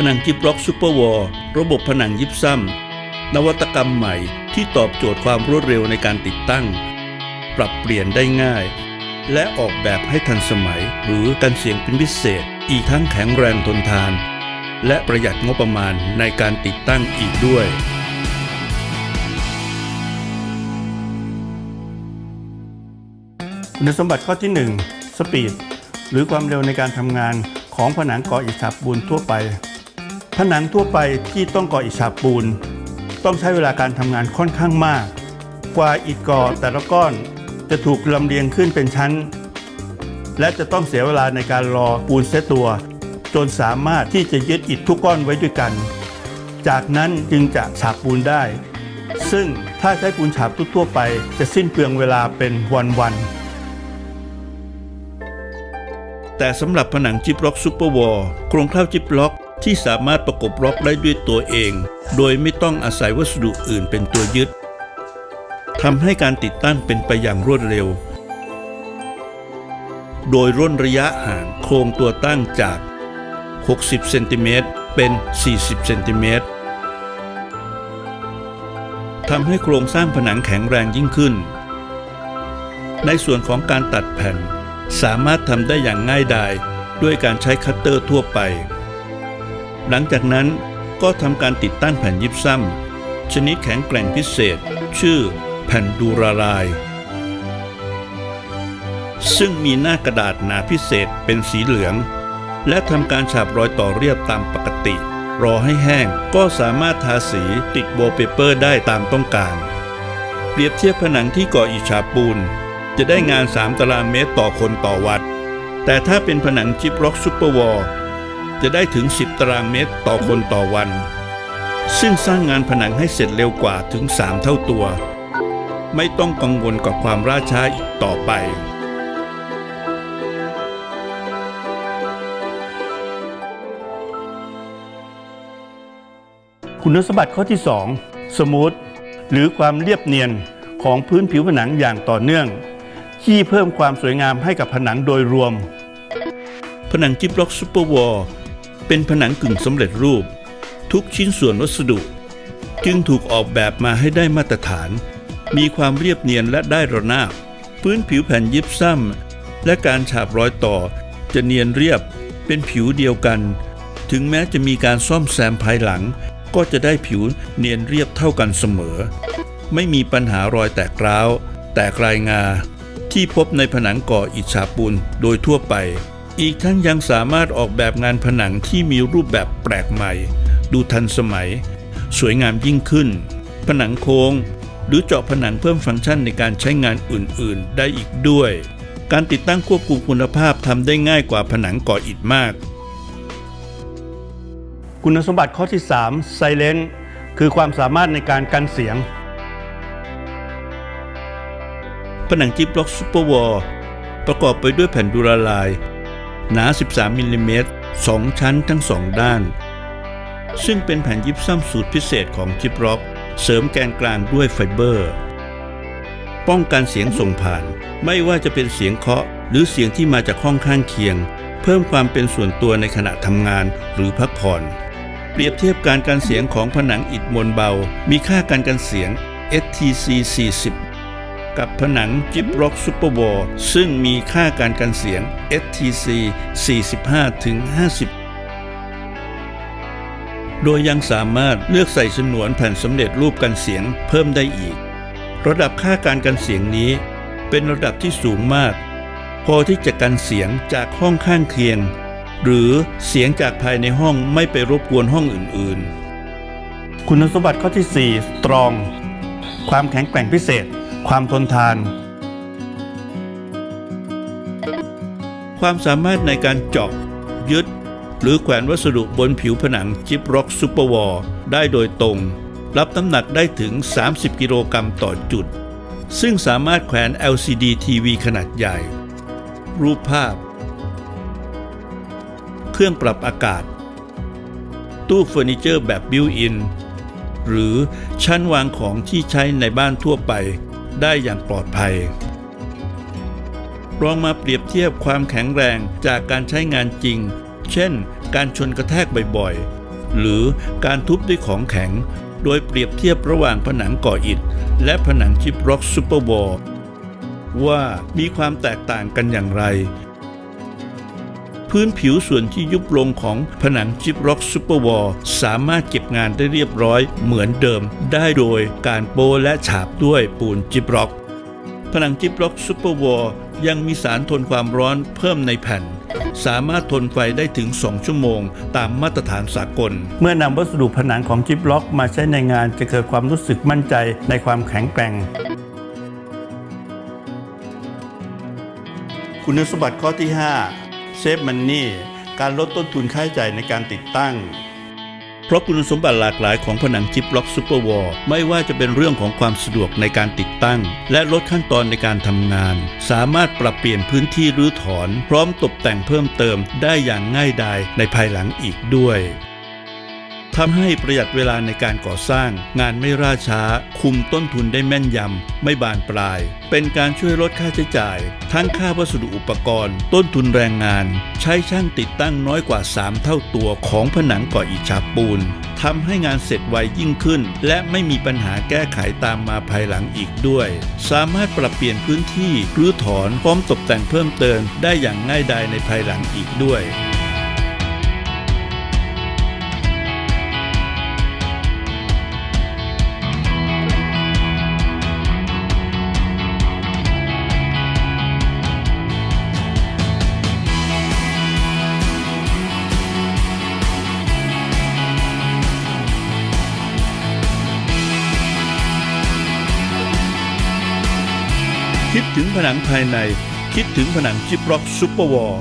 ผนังจิปล็อกซูเปอร์วอลระบบผนังยิปซัมนวัตกรรมใหม่ที่ตอบโจทย์ความรวดเร็วในการติดตั้ง ปรับเปลี่ยนได้ง่าย และออกแบบให้ทันสมัยหรือกันเสียงเป็นพิเศษ อีกทั้งแข็งแรงทนทาน และประหยัดงบประมาณในการติดตั้งอีกด้วยคุณสมบัติข้อที่ 1 สปีด หรือความเร็วในการทำงานของผนังก่ออิฐฉาบปูนทั่วไป ผนังทั่วไปที่ต้องก่ออิฐฉาบปูน ต้องใช้เวลาการทำงานค่อนข้างมาก กว่าอิฐก่อแต่ละก้อนจะถูกลำเลียงขึ้นเป็นชั้น และจะต้องเสียเวลาในการรอปูนเซตตัว จนสามารถที่จะยึดอิฐทุกก้อนไว้ด้วยกัน จากนั้นจึงจะฉาบปูนได้ ซึ่งถ้าใช้ปูนฉาบทั่วไป จะสิ้นเปลืองเวลาเป็นวันๆแต่สำหรับผนังจิปล็อกซูเปอร์วอลโครงเข้าจิปล็อก ที่สามารถประกบล็อกได้ด้วยตัวเอง โดยไม่ต้องอาศัยวัสดุอื่นเป็นตัวยึดทำให้การติดตั้งเป็นไปอย่างรวดเร็ว โดยร่นระยะห่างโครงตัวตั้งจาก 60 เซนติเมตรเป็น 40 เซนติเมตรทำให้โครงสร้างผนังแข็งแรงยิ่งขึ้น ในส่วนของการตัดแผ่น สามารถทำได้อย่างง่ายดายด้วยการใช้คัตเตอร์ทั่วไป หลังจากนั้นก็ทำการติดตั้งแผ่นยิปซัมชนิดแข็งแกร่งพิเศษ ชื่อแผ่นดูราลาย ซึ่งมีหน้ากระดาษหนาพิเศษเป็นสีเหลือง และทำการฉาบรอยต่อเรียบตามปกติ รอให้แห้งก็สามารถทาสีติดโวลเปเปอร์ได้ตามต้องการ เปรียบเทียบผนังที่ก่ออิฐฉาบปูน จะได้งาน 3 ตารางเมตรต่อคนต่อวัด แต่ถ้าเป็นผนังจิปร็อกซูเปอร์วอล จะได้ถึง 10 ตารางเมตรต่อคนต่อวัน ซึ่งสร้างงานผนังให้เสร็จเร็วกว่าถึง 3 เท่าตัว ไม่ต้องกังวลกับความล่าช้าอีกต่อไป คุณสมบัติข้อที่ 2 สมูทหรือความเรียบเนียนของพื้นผิวผนังอย่างต่อเนื่องที่เพิ่มความสวยงามให้กับผนังโดยรวม ผนังจิปล็อกซูเปอร์วอล เป็นผนังกึ่งสำเร็จรูป ทุกชิ้นส่วนวัสดุ จึงถูกออกแบบมาให้ได้มาตรฐาน มีความเรียบเนียนและได้ระนาบ พื้นผิวแผ่นยิปซัมและการฉาบรอยต่อ จะเนียนเรียบเป็นผิวเดียวกัน ถึงแม้จะมีการซ่อมแซมภายหลัง ก็จะได้ผิวเนียนเรียบเท่ากันเสมอ ไม่มีปัญหารอยแตกร้าว แตกรายงา ที่พบในผนังก่ออิฐฉาบปูนโดยทั่วไป อีกทั้งยังสามารถออกแบบงานผนังที่มีรูปแบบแปลกใหม่ ดูทันสมัย สวยงามยิ่งขึ้น ผนังโค้ง หรือเจาะผนังเพิ่มฟังก์ชันในการใช้งานอื่นๆ ได้อีกด้วย การติดตั้งควบคุมคุณภาพทำได้ง่ายกว่าผนังก่ออิฐมาก คุณสมบัติข้อที่ 3 Silent คือความสามารถในการกันเสียง ผนังจิปล็อกซูเปอร์วอลประกอบไปด้วยแผ่นดูราลาย หนา 13มิลลิเมตร2ชั้นทั้ง2ด้าน ซึ่งเป็นแผ่นยิปซัมสูตรพิเศษของจิปล็อก เสริมแกนกลางด้วยไฟเบอร์ ป้องกันเสียงส่งผ่าน ไม่ว่าจะเป็นเสียงเคาะ หรือเสียงที่มาจากห้องข้างเคียง เพิ่มความเป็นส่วนตัวในขณะทำงานหรือพักผ่อน เปรียบเทียบการกันเสียงของผนังอิฐมวลเบา มีค่าการกันเสียง STC 40 กับผนังจิปร็อกซูเปอร์วอลซึ่งมีค่าการกันเสียง STC 45-50โดยยังสามารถเลือกใส่ฉนวนแผ่นสำเร็จรูปกันเสียงเพิ่มได้อีก ระดับค่าการกันเสียงนี้ เป็นระดับที่สูงมาก พอที่จะกันเสียงจากห้องข้างเคียง หรือเสียงจากภายในห้องไม่ไปรบกวนห้องอื่นๆ คุณสมบัติข้อที่4 Strong ความแข็งแกร่งพิเศษ ความทนทาน ความสามารถในการเจาะยึด หรือแขวนวัสดุบนผิวผนังจิปร็อกซูเปอร์วอลได้โดยตรง รับน้ำหนักได้ถึง 30 กิโลกรัมต่อจุด ซึ่งสามารถแขวน LCD TV ขนาดใหญ่ รูปภาพ เครื่องปรับอากาศ ตู้เฟอร์นิเจอร์แบบบิวอินหรือชั้นวางของที่ใช้ในบ้านทั่วไป ได้อย่างปลอดภัย ลองมาเปรียบเทียบความแข็งแรงจากการใช้งานจริง เช่น การชนกระแทกบ่อยๆ หรือการทุบด้วยของแข็ง โดยเปรียบเทียบระหว่างผนังก่ออิฐ และผนังชิปร็อกซูเปอร์วอลว่ามีความแตกต่างกันอย่างไร พื้นผิวส่วนที่ยุบลงของผนังจิปร็อกซูเปอร์วอลสามารถเก็บงานได้เรียบร้อยเหมือนเดิม ได้โดยการโปะและฉาบด้วยปูนจิปร็อก ผนังจิปร็อกซูเปอร์วอลยังมีสารทนความร้อนเพิ่มในแผ่น สามารถทนไฟได้ถึง 2 ชั่วโมง ตามมาตรฐานสากล เมื่อนำวัสดุผนังของจิปล็อกมาใช้ในงานจะเกิดความรู้สึกมั่นใจในความแข็งแกร่งคุณสมบัติข้อที่ 5 เซฟมันนี่การลดต้นทุนค่าใช้จ่ายในการติดตั้ง เพราะคุณสมบัติหลากหลายของผนังจิปล็อกซูเปอร์วอลไม่ว่าจะเป็นเรื่องของความสะดวกในการติดตั้ง และลดขั้นตอนในการทำงาน สามารถปรับเปลี่ยนพื้นที่รื้อถอน พร้อมตกแต่งเพิ่มเติมได้อย่างง่ายดายในภายหลังอีกด้วย ทำให้ประหยัดเวลาในการก่อสร้าง งานไม่ล่าช้า คุมต้นทุนได้แม่นยำ ไม่บานปลาย เป็นการช่วยลดค่าใช้จ่าย ทั้งค่าวัสดุอุปกรณ์ ต้นทุนแรงงาน ใช้ช่างติดตั้งน้อยกว่า 3 เท่าตัวของผนังก่ออิฐฉาบปูนทำให้งานเสร็จไวยิ่งขึ้น และไม่มีปัญหาแก้ไขตามมาภายหลังอีกด้วย สามารถปรับเปลี่ยนพื้นที่รื้อถอนพร้อมตกแต่งเพิ่มเติมได้อย่างง่ายดายในภายหลังอีกด้วย คิดถึงผนังภายใน คิดถึงผนังจิปร็อกซูเปอร์วอล